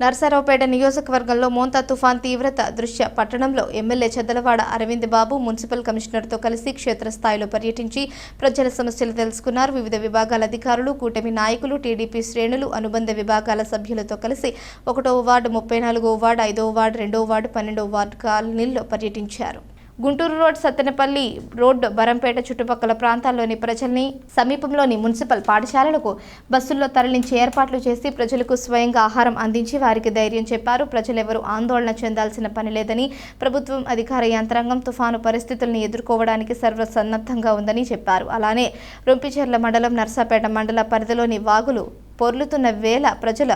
నర్సారావుపేట నియోజకవర్గంలో మోంతా తుఫాన్ తీవ్రత దృష్ట్యా పట్టణంలో ఎమ్మెల్యే చెద్దలవాడ అరవింద్ బాబు మున్సిపల్ కమిషనర్తో కలిసి క్షేత్రస్థాయిలో పర్యటించి ప్రజల సమస్యలు తెలుసుకున్నారు. వివిధ విభాగాల అధికారులు కూటమి నాయకులు టీడీపీ శ్రేణులు అనుబంధ విభాగాల సభ్యులతో కలిసి ఒకటో వార్డు ముప్పై నాలుగో వార్డు ఐదో వార్డు రెండో వార్డు పన్నెండో వార్డు కాలనీల్లో పర్యటించారు. గుంటూరు రోడ్ సత్తెనపల్లి రోడ్డు బరంపేట చుట్టుపక్కల ప్రాంతాల్లోని ప్రజల్ని సమీపంలోని మున్సిపల్ పాఠశాలలకు బస్సుల్లో తరలించే ఏర్పాట్లు చేసి ప్రజలకు స్వయంగా ఆహారం అందించి వారికి ధైర్యం చెప్పారు. ప్రజలెవరూ ఆందోళన చెందాల్సిన పని లేదని ప్రభుత్వం అధికార యంత్రాంగం తుఫాను పరిస్థితుల్ని ఎదుర్కోవడానికి సర్వసన్నద్ధంగా ఉందని చెప్పారు. అలానే రొంపిచెర్ల మండలం నర్సాపేట మండల పరిధిలోని వాగులు పొర్లుతున్న వేళ ప్రజల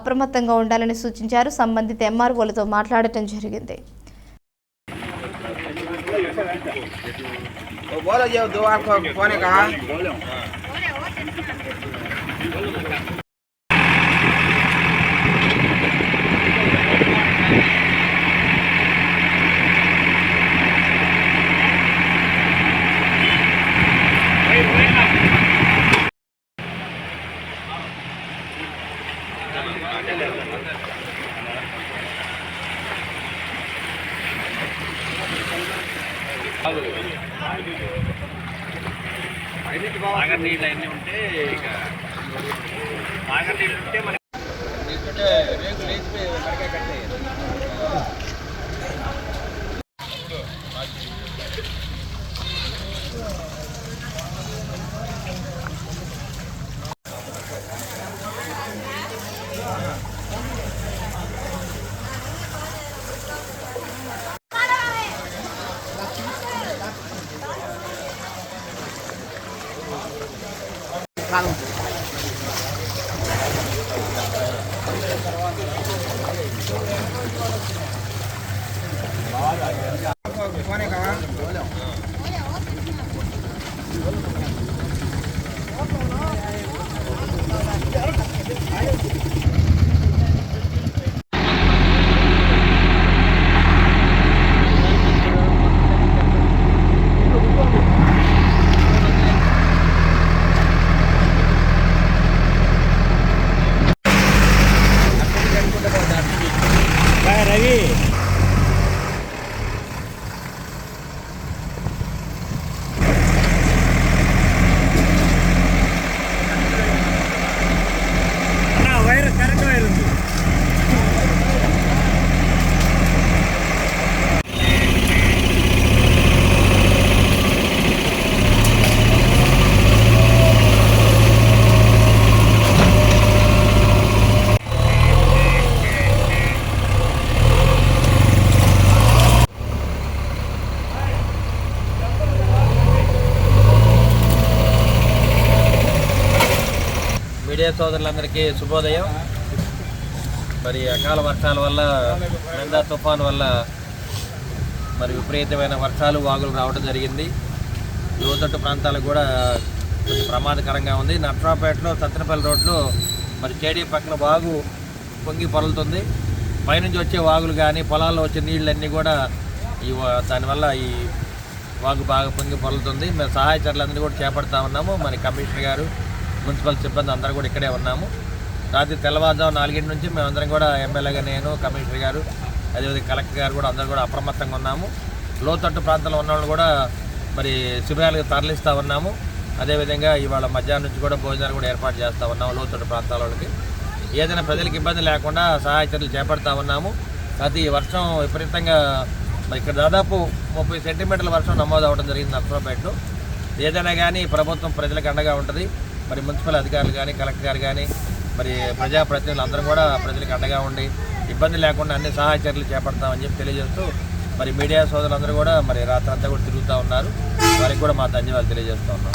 అప్రమత్తంగా ఉండాలని సూచించారు. సంబంధిత ఎంఆర్ఓలతో మాట్లాడటం జరిగింది. तो बोलो जो दो आपको कौन कहा बोलो Thank you. నీళ్ళు అన్నీ ఉంటే ఇక సాగర్ నీళ్ళు ఉంటే lang. Kuha na ka, ha? Media సోదరులందరికీ శుభోదయం. మరి అకాల వర్షాల వల్ల నిందా తుఫాన్ వల్ల మరి విపరీతమైన వర్షాలు వాగులు రావడం జరిగింది. లోతట్టు ప్రాంతాలకు కూడా కొంచెం ప్రమాదకరంగా ఉంది. నట్రాపేటలో సత్తెనపల్లి రోడ్లో మరి చేడీ పక్కన వాగు పొంగి పొరలుతుంది. పైనుంచి వచ్చే వాగులు కానీ పొలాల్లో వచ్చే నీళ్ళన్నీ కూడా ఈ దానివల్ల ఈ వాగు బాగా పొంగి పొరలుతుంది. మేము సహాయ చర్యలందరూ కూడా చేపడతా ఉన్నాము. మరి కమిషనర్ గారు మున్సిపల్ సిబ్బంది అందరూ కూడా ఇక్కడే ఉన్నాము. రాత్రి తెల్లవారుజాము నాలుగింటి నుంచి మేమందరం కూడా ఎమ్మెల్యేగా నేను కమిషనర్ గారు అదేవిధంగా కలెక్టర్ గారు కూడా అందరూ కూడా అప్రమత్తంగా ఉన్నాము. లోతట్టు ప్రాంతంలో ఉన్న వాళ్ళు కూడా మరి శిబిరాలకు తరలిస్తూ ఉన్నాము. అదేవిధంగా ఇవాళ మధ్యాహ్నం నుంచి కూడా భోజనాలు కూడా ఏర్పాటు చేస్తూ ఉన్నాము లోతట్టు ప్రాంతాల వాళ్ళకి. ఏదైనా ప్రజలకు ఇబ్బంది లేకుండా సహాయ చర్యలు చేపడతా ఉన్నాము. అది వర్షం విపరీతంగా మరి ఇక్కడ దాదాపు ముప్పై సెంటీమీటర్ల వర్షం నమోదు అవ్వడం జరిగింది నర్సరావుపేటలో. ఏదైనా కానీ ప్రభుత్వం ప్రజలకు అండగా ఉంటుంది. మరి మున్సిపల్ అధికారులు కానీ కలెక్టర్ గారు కానీ మరి ప్రజాప్రతినిధులు అందరూ కూడా ప్రజలకు అండగా ఉండి ఇబ్బంది లేకుండా అన్ని సహాయ చర్యలు చేపడతామని చెప్పి తెలియజేస్తూ మరి మీడియా సోదరులందరూ కూడా మరి రాత్రంతా కూడా తిరుగుతూ ఉన్నారు. వారికి కూడా మా ధన్యవాదాలు తెలియజేస్తూ ఉన్నాం.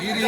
ఇది